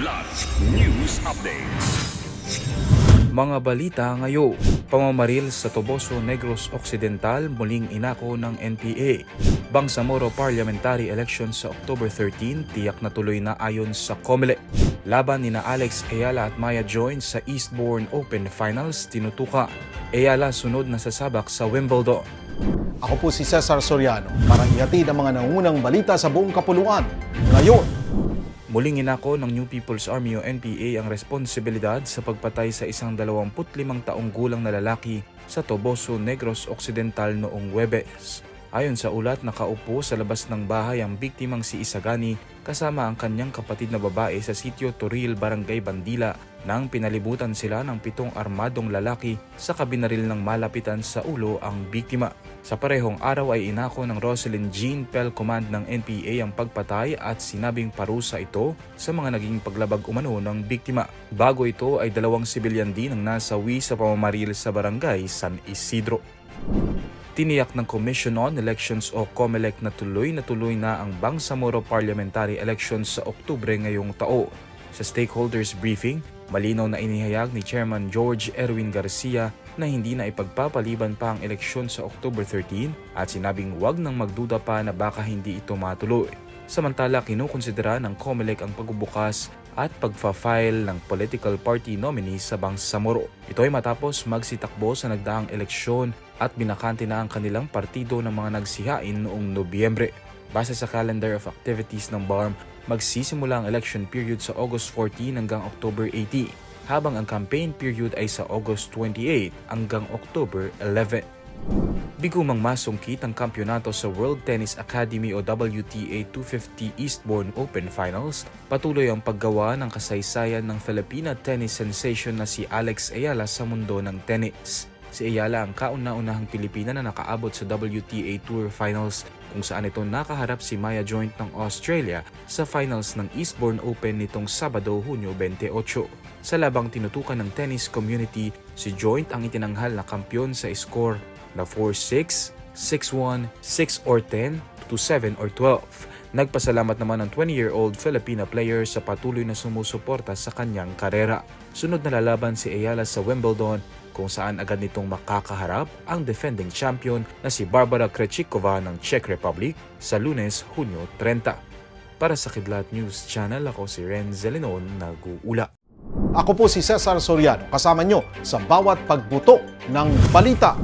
Kidlat News Updates. Mga balita ngayon, pamamaril sa Toboso Negros Occidental muling inako ng NPA. Bangsamoro Parliamentary Election sa October 13, tiyak na tuloy na ayon sa COMELEC. Laban nina Alex Ayala at Maya Join sa Eastbourne Open Finals tinutuka. Ayala sunod na sasabak sa Wimbledon. Ako po si Cesar Soriano para ihatid ang mga nangunang balita sa buong kapuluan. Ngayon, Muling inako ng New People's Army o NPA ang responsibilidad sa pagpatay sa isang 25 taong gulang na lalaki sa Toboso Negros Occidental noong Webes. Ayon sa ulat, nakaupo sa labas ng bahay ang biktimang si Isagani kasama ang kanyang kapatid na babae sa sitio Toril, Barangay Bandila nang pinalibutan sila ng pitong armadong lalaki sa kabinaril ng malapitan sa ulo ang biktima. Sa parehong araw ay inako ng Roselyn Jean Pell Command ng NPA ang pagpatay at sinabing parusa ito sa mga naging paglabag umano ng biktima. Bago ito ay dalawang sibilyan din ang nasawi sa pamamaril sa barangay San Isidro. Tiniyak ng Commission on Elections o COMELEC na tuloy na tuloy na ang Bangsamoro Parliamentary Elections sa Oktubre ngayong tao. Sa stakeholders briefing, malinaw na inihayag ni Chairman George Erwin Garcia na hindi na ipagpapaliban pa ang eleksyon sa October 13 at sinabing wag nang magduda pa na baka hindi ito matuloy. Samantala, kinukonsidera ng COMELEC ang pagbubukas at pagfa-file ng political party nominees sa Bangsamoro. Ito ay matapos magsitakbo sa nagdaang eleksyon at binakante na ang kanilang partido ng mga nagsihain noong Nobyembre. Base sa calendar of activities ng BARM, magsisimula ang election period sa August 14 hanggang October 18, habang ang campaign period ay sa August 28 hanggang October 11. Bigumang masungkit ang kampyonato sa World Tennis Academy o WTA 250 Eastbourne Open Finals, patuloy ang paggawa ng kasaysayan ng Filipina tennis sensation na si Alex Ayala sa mundo ng tennis. Si Ayala ang kauna-unahang Pilipina na nakaabot sa WTA Tour Finals kung saan ito nakaharap si Maya Joint ng Australia sa finals ng Eastbourne Open nitong Sabado, Hunyo 28. Sa labang tinutukan ng tennis community, si Joint ang itinanghal na kampyon sa score na 4-6, 6-1, 6 or 10, to 7 or 12. Nagpasalamat naman ang 20-year-old Filipina player sa patuloy na sumusuporta sa kanyang karera. Sunod na lalaban si Ayala sa Wimbledon kung saan agad nitong makakaharap ang defending champion na si Barbara Krejcikova ng Czech Republic sa lunes, Hunyo 30. Para sa Kidlat News Channel, ako si Ren Zelenon, nag-uula. ako po si Cesar Soriano kasama nyo sa bawat pagbuto ng balita.